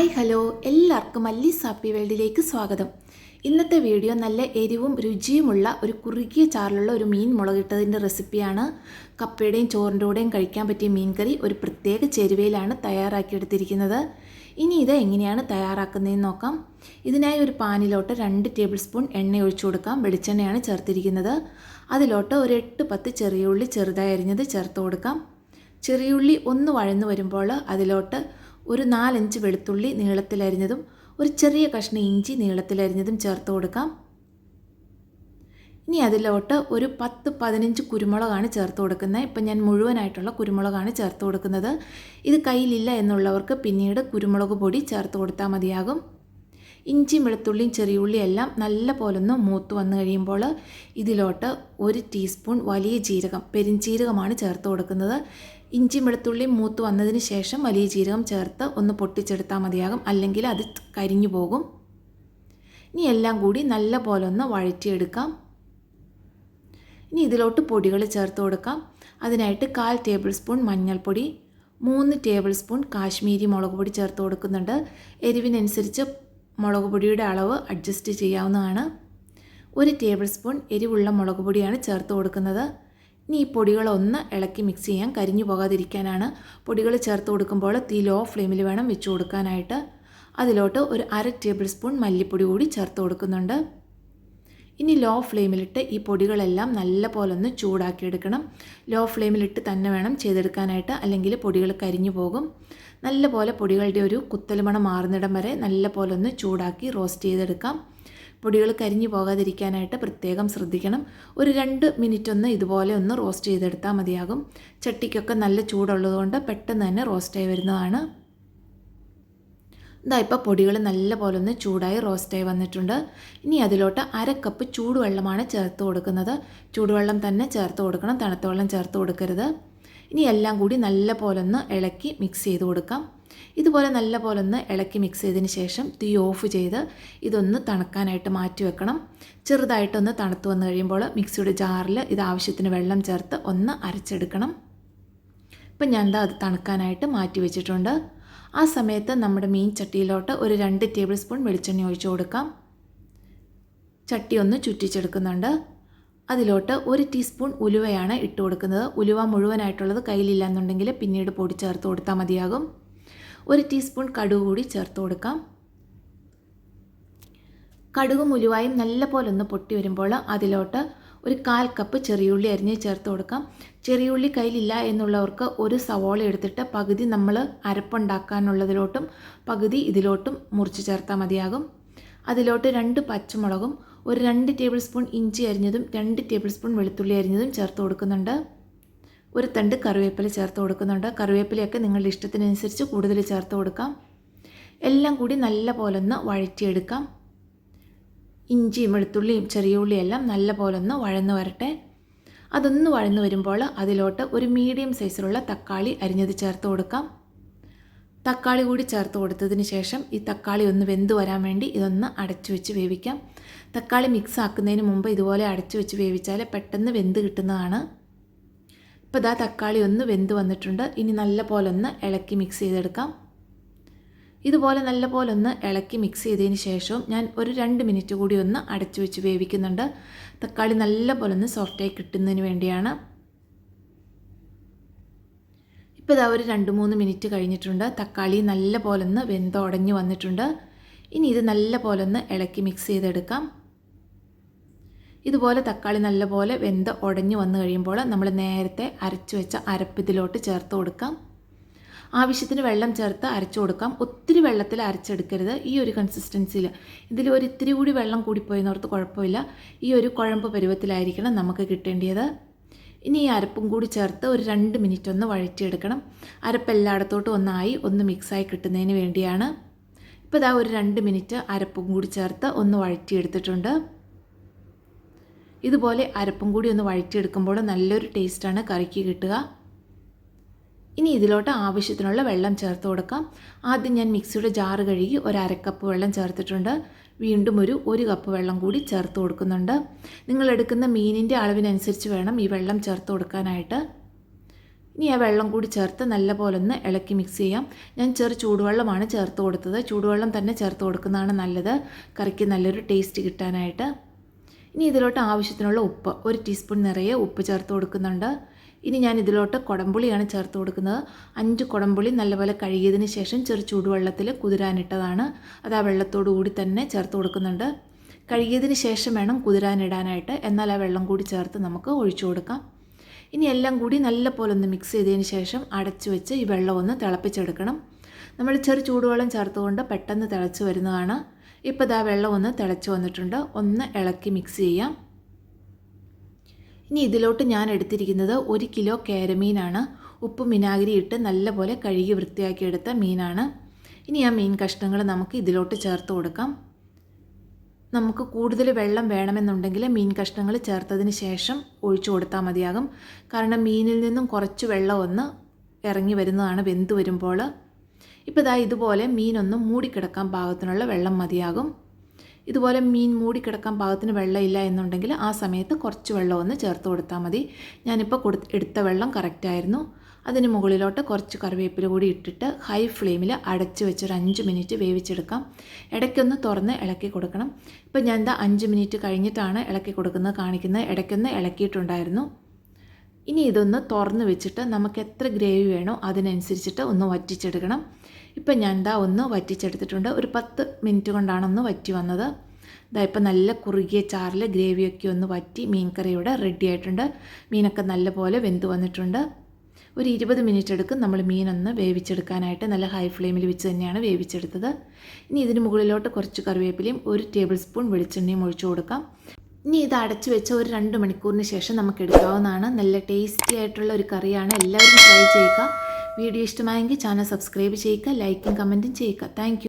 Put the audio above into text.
Hi hello. എല്ലാവർക്കും അല്ലി സാപ്പി വേൾഡിലേക്ക് സ്വാഗതം. ഇന്നത്തെ വീഡിയോ നല്ല എരിവും രുചിയുമുള്ള ഒരു കുറുകിയ ചാറിലുള്ള ഒരു മീൻ മുളകിട്ടതിന്റെ റെസിപ്പിയാണ്. കപ്പയുടെയും ചോറിന്റെ കൂടെയും കഴിക്കാൻ പറ്റിയ മീൻ കറി ഒരു പ്രത്യേക ചേരുവയിലാണ് തയ്യാറാക്കിയെടുത്തിരിക്കുന്നത്. ഇനി ഇത് എങ്ങനെയാണ് തയ്യാറാക്കുന്നതെന്ന് നോക്കാം. ഇതിനായി ഒരു പാനിലോട്ട് രണ്ട് ടേബിൾ സ്പൂൺ എണ്ണ ഒഴിച്ചു കൊടുക്കാം. വെളിച്ചെണ്ണയാണ് ചേർത്തിരിക്കുന്നത്. അതിലോട്ട് ഒരു എട്ട് പത്ത് ചെറിയ ഉള്ളി ചെറുതായി അരിഞ്ഞത് ചേർത്ത് കൊടുക്കാം. ചെറിയുള്ളി ഒന്ന് വഴന്നു വരുമ്പോൾ അതിലോട്ട് ഒരു നാലഞ്ച് വെളുത്തുള്ളി നീളത്തിലരിഞ്ഞതും ഒരു ചെറിയ കഷ്ണം ഇഞ്ചി നീളത്തിലരിഞ്ഞതും ചേർത്ത് കൊടുക്കാം. ഇനി അതിലോട്ട് ഒരു പത്ത് പതിനഞ്ച് കുരുമുളകാണ് ചേർത്ത് കൊടുക്കുന്നത്. ഇപ്പം ഞാൻ മുഴുവനായിട്ടുള്ള കുരുമുളകാണ് ചേർത്ത് കൊടുക്കുന്നത്. ഇത് കയ്യിലില്ല എന്നുള്ളവർക്ക് പിന്നീട് കുരുമുളക് പൊടി ചേർത്ത് കൊടുത്താൽ മതിയാകും. ഇഞ്ചിയും വെളുത്തുള്ളിയും ചെറിയ ഉള്ളിയും എല്ലാം നല്ല പോലൊന്ന് മൂത്ത് വന്നു കഴിയുമ്പോൾ ഇതിലോട്ട് ഒരു ടീസ്പൂൺ വലിയ ജീരകം പെരിഞ്ചീരകമാണ് ചേർത്ത് കൊടുക്കുന്നത്. ഇഞ്ചിയും വെളുത്തുള്ളിയും മൂത്ത് വന്നതിന് ശേഷം വലിയ ജീരകം ചേർത്ത് ഒന്ന് പൊട്ടിച്ചെടുത്താൽ മതിയാകും. അല്ലെങ്കിൽ അത് കരിഞ്ഞു പോകും. ഇനി എല്ലാം കൂടി നല്ല പോലെ ഒന്ന് വഴറ്റിയെടുക്കാം. ഇനി ഇതിലോട്ട് പൊടികൾ ചേർത്ത് കൊടുക്കാം. അതിനായിട്ട് കാൽ ടേബിൾ സ്പൂൺ മഞ്ഞൾപ്പൊടി മൂന്ന് ടേബിൾ സ്പൂൺ കാശ്മീരി മുളക് പൊടി ചേർത്ത് കൊടുക്കുന്നുണ്ട്. എരിവിനനുസരിച്ച് മുളക് പൊടിയുടെ അളവ് അഡ്ജസ്റ്റ് ചെയ്യാവുന്നതാണ്. ഒരു ടേബിൾ സ്പൂൺ എരിവുള്ള മുളക് പൊടിയാണ് ചേർത്ത് കൊടുക്കുന്നത്. ഇനി ഈ പൊടികളൊന്ന് ഇളക്കി മിക്സ് ചെയ്യാൻ കരിഞ്ഞു പോകാതിരിക്കാനാണ്. പൊടികൾ ചേർത്ത് കൊടുക്കുമ്പോൾ തീ ലോ ഫ്ലെയിമിൽ വേണം വെച്ച് കൊടുക്കാനായിട്ട്. അതിലോട്ട് ഒരു അര ടേബിൾ സ്പൂൺ മല്ലിപ്പൊടി കൂടി ചേർത്ത് കൊടുക്കുന്നുണ്ട്. ഇനി ലോ ഫ്ലെയിമിലിട്ട് ഈ പൊടികളെല്ലാം നല്ല പോലെ ഒന്ന് ചൂടാക്കിയെടുക്കണം. ലോ ഫ്ലെയിമിലിട്ട് തന്നെ വേണം ചെയ്തെടുക്കാനായിട്ട് അല്ലെങ്കിൽ പൊടികൾ കരിഞ്ഞു പോകും. നല്ല പോലെ പൊടികളുടെ ഒരു കുത്തലുമണം മാറുന്നിടം വരെ നല്ല പോലെ ഒന്ന് ചൂടാക്കി റോസ്റ്റ് ചെയ്തെടുക്കാം. പൊടികൾ കരിഞ്ഞു പോകാതിരിക്കാനായിട്ട് പ്രത്യേകം ശ്രദ്ധിക്കണം. ഒരു രണ്ട് മിനിറ്റ് ഒന്ന് ഇതുപോലെ ഒന്ന് റോസ്റ്റ് ചെയ്തെടുത്താൽ മതിയാകും. ചട്ടിക്കൊക്കെ നല്ല ചൂടുള്ളതുകൊണ്ട് പെട്ടെന്ന് തന്നെ റോസ്റ്റായി വരുന്നതാണ്. ഇതാ ഇപ്പോൾ പൊടികൾ നല്ലപോലെ ഒന്ന് ചൂടായി റോസ്റ്റായി വന്നിട്ടുണ്ട്. ഇനി അതിലോട്ട് അര കപ്പ് ചൂടുവെള്ളമാണ് ചേർത്ത് കൊടുക്കുന്നത്. ചൂടുവെള്ളം തന്നെ ചേർത്ത് കൊടുക്കണം. തണുത്ത വെള്ളം ചേർത്ത് കൊടുക്കരുത്. ഇനി എല്ലാം കൂടി നല്ല പോലെ ഒന്ന് ഇളക്കി മിക്സ് ചെയ്ത് കൊടുക്കാം. ഇതുപോലെ നല്ല പോലെ ഒന്ന് ഇളക്കി മിക്സ് ചെയ്തതിന് ശേഷം തീ ഓഫ് ചെയ്ത് ഇതൊന്ന് തണുക്കാനായിട്ട് മാറ്റി വെക്കണം. ചെറുതായിട്ടൊന്ന് തണുത്ത് വന്നു കഴിയുമ്പോൾ മിക്സിയുടെ ജാറിൽ ഇത് ആവശ്യത്തിന് വെള്ളം ചേർത്ത് ഒന്ന് അരച്ചെടുക്കണം. ഇപ്പം ഞാൻ അത് തണുക്കാനായിട്ട് മാറ്റി വെച്ചിട്ടുണ്ട്. ആ സമയത്ത് നമ്മുടെ മീൻ ചട്ടിയിലോട്ട് ഒരു രണ്ട് ടേബിൾ സ്പൂൺ വെളിച്ചെണ്ണ ഒഴിച്ചു കൊടുക്കാം. ചട്ടി ഒന്ന് ചുറ്റിച്ചെടുക്കുന്നുണ്ട്. അതിലോട്ട് ഒരു ടീസ്പൂൺ ഉലുവയാണ് ഇട്ട് കൊടുക്കുന്നത്. ഉലുവ മുഴുവനായിട്ടുള്ളത് കയ്യിലില്ല എന്നുണ്ടെങ്കിൽ പിന്നീട് പൊടി ചേർത്ത് കൊടുത്താൽ മതിയാകും. ഒരു ടീസ്പൂൺ കടുക് കൂടി ചേർത്ത് കൊടുക്കാം. കടുകും ഉലുവായും നല്ല പോലെ ഒന്ന് പൊട്ടി വരുമ്പോൾ അതിലോട്ട് ഒരു കാൽ കപ്പ് ചെറിയുള്ളി അരിഞ്ഞ് ചേർത്ത് കൊടുക്കാം. ചെറിയുള്ളി കയ്യിലില്ല എന്നുള്ളവർക്ക് ഒരു സവോള എടുത്തിട്ട് പകുതി നമ്മൾ അരപ്പുണ്ടാക്കാനുള്ളതിലോട്ടും പകുതി ഇതിലോട്ടും മുറിച്ച് ചേർത്താൽ മതിയാകും. അതിലോട്ട് രണ്ട് പച്ചമുളകും ഒരു രണ്ട് ടേബിൾ സ്പൂൺ ഇഞ്ചി അരിഞ്ഞതും രണ്ട് ടേബിൾ സ്പൂൺ വെളുത്തുള്ളി അരിഞ്ഞതും ചേർത്ത് കൊടുക്കുന്നുണ്ട്. ഒരു തണ്ട് കറിവേപ്പില ചേർത്ത് കൊടുക്കുന്നുണ്ട്. കറിവേപ്പിലയൊക്കെ നിങ്ങളുടെ ഇഷ്ടത്തിനനുസരിച്ച് കൂടുതൽ ചേർത്ത് കൊടുക്കാം. എല്ലാം കൂടി നല്ല പോലെ ഒന്ന് വഴറ്റിയെടുക്കാം. ഇഞ്ചിയും വെളുത്തുള്ളിയും ചെറിയ ഉള്ളിയെല്ലാം നല്ല പോലെ ഒന്ന് വഴന്ന് വരട്ടെ. അതൊന്ന് വഴന്ന് വരുമ്പോൾ അതിലോട്ട് ഒരു മീഡിയം സൈസിലുള്ള തക്കാളി അരിഞ്ഞത് ചേർത്ത് കൊടുക്കാം. തക്കാളി കൂടി ചേർത്ത് കൊടുത്തതിന് ശേഷം ഈ തക്കാളി ഒന്ന് വെന്ത് വരാൻ വേണ്ടി ഇതൊന്ന് അടച്ചു വെച്ച് വേവിക്കാം. തക്കാളി മിക്സ് ആക്കുന്നതിന് മുമ്പ് ഇതുപോലെ അടച്ചു വെച്ച് വേവിച്ചാൽ പെട്ടെന്ന് വെന്ത് കിട്ടുന്നതാണ്. ഇപ്പോൾ ഇതാ തക്കാളി ഒന്ന് വെന്ത് വന്നിട്ടുണ്ട്. ഇനി നല്ല പോലെ ഒന്ന് ഇളക്കി മിക്സ് ചെയ്തെടുക്കാം. ഇതുപോലെ നല്ല പോലെ ഒന്ന് ഇളക്കി മിക്സ് ചെയ്തതിന് ശേഷവും ഞാൻ ഒരു രണ്ട് മിനിറ്റ് കൂടി ഒന്ന് അടച്ചു വെച്ച് വേവിക്കുന്നുണ്ട്. തക്കാളി നല്ല പോലെ ഒന്ന് സോഫ്റ്റായി കിട്ടുന്നതിന് വേണ്ടിയാണ്. ഇപ്പോൾ ഇതാ ഒരു രണ്ട് മൂന്ന് മിനിറ്റ് കഴിഞ്ഞിട്ടുണ്ട്. തക്കാളി നല്ല പോലെ ഒന്ന് വെന്തുടഞ്ഞ് വന്നിട്ടുണ്ട്. ഇനി ഇത് നല്ല പോലെ ഒന്ന് ഇളക്കി മിക്സ് ചെയ്തെടുക്കാം. ഇതുപോലെ തക്കാളി നല്ലപോലെ വെന്ത് ഉടഞ്ഞു വന്നു കഴിയുമ്പോൾ നമ്മൾ നേരത്തെ അരച്ചു വെച്ച അരപ്പ് ഇതിലോട്ട് ചേർത്ത് കൊടുക്കാം. ആവശ്യത്തിന് വെള്ളം ചേർത്ത് അരച്ചു കൊടുക്കാം. ഒത്തിരി വെള്ളത്തിൽ അരച്ചെടുക്കരുത്. ഈ ഒരു കൺസിസ്റ്റൻസിയിൽ ഇതിൽ ഒരു ഇത്തിരി കൂടി വെള്ളം കൂടിപ്പോയെന്നോർത്ത് കുഴപ്പമില്ല. ഈ ഒരു കുഴമ്പ് പരുവത്തിലായിരിക്കണം നമുക്ക് കിട്ടേണ്ടത് ഇനി ഈ അരപ്പും കൂടി ചേർത്ത് ഒരു രണ്ട് മിനിറ്റ് ഒന്ന് വഴറ്റിയെടുക്കണം. അരപ്പ് എല്ലായിടത്തോട്ടും ഒന്നായി ഒന്ന് മിക്സായി കിട്ടുന്നതിന് വേണ്ടിയാണ്. ഇപ്പോൾ ഇതാ ഒരു രണ്ട് മിനിറ്റ് അരപ്പും കൂടി ചേർത്ത് ഒന്ന് വഴറ്റിയെടുത്തിട്ടുണ്ട്. ഇതുപോലെ അരപ്പും കൂടി ഒന്ന് വഴറ്റിയെടുക്കുമ്പോൾ നല്ലൊരു ടേസ്റ്റാണ് കറിക്ക് കിട്ടുക. ഇനി ഇതിലോട്ട് ആവശ്യത്തിനുള്ള വെള്ളം ചേർത്ത് കൊടുക്കാം. ആദ്യം ഞാൻ മിക്സിയുടെ ജാറ് കഴുകി ഒരു അരക്കപ്പ് വെള്ളം ചേർത്തിട്ടുണ്ട്. വീണ്ടും ഒരു ഒരു കപ്പ് വെള്ളം കൂടി ചേർത്ത് കൊടുക്കുന്നുണ്ട്. നിങ്ങൾ എടുക്കുന്ന മീനിന്റെ അളവിനനുസരിച്ച് വേണം ഈ വെള്ളം ചേർത്ത് കൊടുക്കാനായിട്ട്. ഇനി ആ വെള്ളം കൂടി ചേർത്ത് നല്ലപോലെ ഒന്ന് ഇളക്കി മിക്സ് ചെയ്യാം. ഞാൻ ചെറു ചൂടുവെള്ളമാണ് ചേർത്ത് കൊടുത്തത്. ചൂടുവെള്ളം തന്നെ ചേർത്ത് കൊടുക്കുന്നതാണ് നല്ലത്. കറിക്ക് നല്ലൊരു ടേസ്റ്റ് കിട്ടാനായിട്ട്. ഇനി ഇതിലോട്ട് ആവശ്യത്തിനുള്ള ഉപ്പ്. ഒരു ടീസ്പൂൺ നിറയെ ഉപ്പ് ചേർത്ത് കൊടുക്കുന്നുണ്ട്. ഇനി ഞാൻ ഇതിലോട്ട് കുടംപുളിയാണ് ചേർത്ത് കൊടുക്കുന്നത്. അഞ്ച് കുടംപുളി നല്ലപോലെ കഴുകിയതിന് ശേഷം ചെറു ചൂടുവെള്ളത്തിൽ കുതിരാനിട്ടതാണ്. അത് ആ വെള്ളത്തോടു കൂടി തന്നെ ചേർത്ത് കൊടുക്കുന്നുണ്ട്. കഴുകിയതിന് ശേഷം വേണം കുതിരാനിടാനായിട്ട്. എന്നാൽ ആ വെള്ളം കൂടി ചേർത്ത് നമുക്ക് ഒഴിച്ചു കൊടുക്കാം. ഇനി എല്ലാം കൂടി നല്ലപോലെ ഒന്ന് മിക്സ് ചെയ്തതിന് ശേഷം അടച്ചു വെച്ച് ഈ വെള്ളം ഒന്ന് തിളപ്പിച്ചെടുക്കണം. നമ്മൾ ചെറു ചൂടുവെള്ളം ചേർത്തുകൊണ്ട് പെട്ടെന്ന് തിളച്ച് വരുന്നതാണ്. ഇപ്പോൾ ഇതാ വെള്ളം ഒന്ന് തിളച്ച് വന്നിട്ടുണ്ട്. ഒന്ന് ഇളക്കി മിക്സ് ചെയ്യാം. ഇനി ഇതിലോട്ട് ഞാൻ എടുത്തിരിക്കുന്നത് ഒരു കിലോ കേരമീനാണ്. ഉപ്പ് വിനാഗിരി ഇട്ട് നല്ലപോലെ കഴുകി വൃത്തിയാക്കി എടുത്ത മീനാണ്. ഇനി ആ മീൻ കഷ്ണങ്ങൾ നമുക്ക് ഇതിലോട്ട് ചേർത്ത് കൊടുക്കാം. നമുക്ക് കൂടുതൽ വെള്ളം വേണമെന്നുണ്ടെങ്കിൽ മീൻ കഷ്ണങ്ങൾ ചേർത്തതിന് ശേഷം ഒഴിച്ചു കൊടുത്താൽ മതിയാകും. കാരണം മീനിൽ നിന്നും കുറച്ച് വെള്ളം ഒന്ന് ഇറങ്ങി വരുന്നതാണ് വെന്ത് വരുമ്പോൾ. ഇപ്പോൾ ഇതാ ഇതുപോലെ മീനൊന്ന് മൂടിക്കിടക്കാൻ പാകത്തിനുള്ള വെള്ളം മതിയാകും. ഇതുപോലെ മീൻ മൂടിക്കിടക്കാൻ പാകത്തിന് വെള്ളമില്ല എന്നുണ്ടെങ്കിൽ ആ സമയത്ത് കുറച്ച് വെള്ളം ഒന്ന് ചേർത്ത് കൊടുത്താൽ മതി. ഞാനിപ്പോൾ കൊടു എടുത്ത വെള്ളം കറക്റ്റായിരുന്നു അതിന് മുകളിലോട്ട് കുറച്ച് കറിവേപ്പില കൂടി ഇട്ടിട്ട് ഹൈ ഫ്ലെയിമിൽ അടച്ച് വെച്ചൊരു അഞ്ച് മിനിറ്റ് വേവിച്ചെടുക്കാം. ഇടയ്ക്കൊന്ന് തുറന്ന് ഇളക്കി കൊടുക്കണം. ഇപ്പം ഞാൻ എന്താ അഞ്ച് മിനിറ്റ് കഴിഞ്ഞിട്ടാണ് ഇളക്കി കൊടുക്കുന്നത് കാണിക്കുന്നത്. ഇടയ്ക്കൊന്ന് ഇളക്കിയിട്ടുണ്ടായിരുന്നു. ഇനി ഇതൊന്ന് തുറന്ന് വെച്ചിട്ട് നമുക്ക് എത്ര ഗ്രേവി വേണോ അതിനനുസരിച്ചിട്ട് ഒന്ന് വറ്റിച്ചെടുക്കണം. ഇപ്പം ഞാൻ ഇതാ ഒന്ന് വറ്റിച്ചെടുത്തിട്ടുണ്ട്. ഒരു പത്ത് മിനിറ്റ് കൊണ്ടാണ് ഒന്ന് വറ്റി വന്നത്. ഇതാ ഇപ്പം നല്ല കുറുകിയ ചാറിൽ ഗ്രേവിയൊക്കെ ഒന്ന് വറ്റി മീൻ കറി ഇവിടെ റെഡി ആയിട്ടുണ്ട്. മീനൊക്കെ നല്ലപോലെ വെന്ത് വന്നിട്ടുണ്ട്. ഒരു ഇരുപത് മിനിറ്റ് എടുക്കും നമ്മൾ മീനൊന്ന് വേവിച്ചെടുക്കാനായിട്ട്. നല്ല ഹൈ ഫ്ലെയിമിൽ വെച്ച് തന്നെയാണ് വേവിച്ചെടുത്തത്. ഇനി ഇതിന് മുകളിലോട്ട് കുറച്ച് കറിവേപ്പിലയും ഒരു ടേബിൾ സ്പൂൺ വെളിച്ചെണ്ണയും ഒഴിച്ചു കൊടുക്കാം. ഇനി ഇത് അടച്ചു വെച്ച ഒരു രണ്ട് മണിക്കൂറിന് ശേഷം നമുക്ക് എടുക്കാവുന്നതാണ്. നല്ല ടേസ്റ്റി ആയിട്ടുള്ള ഒരു കറിയാണ്. എല്ലാവരും ട്രൈ ചെയ്യുക. വീഡിയോ ഇഷ്ടമായെങ്കിൽ ചാനൽ സബ്സ്ക്രൈബ് ചെയ്യുക ലൈക്കും കമന്റും ചെയ്യുക. താങ്ക്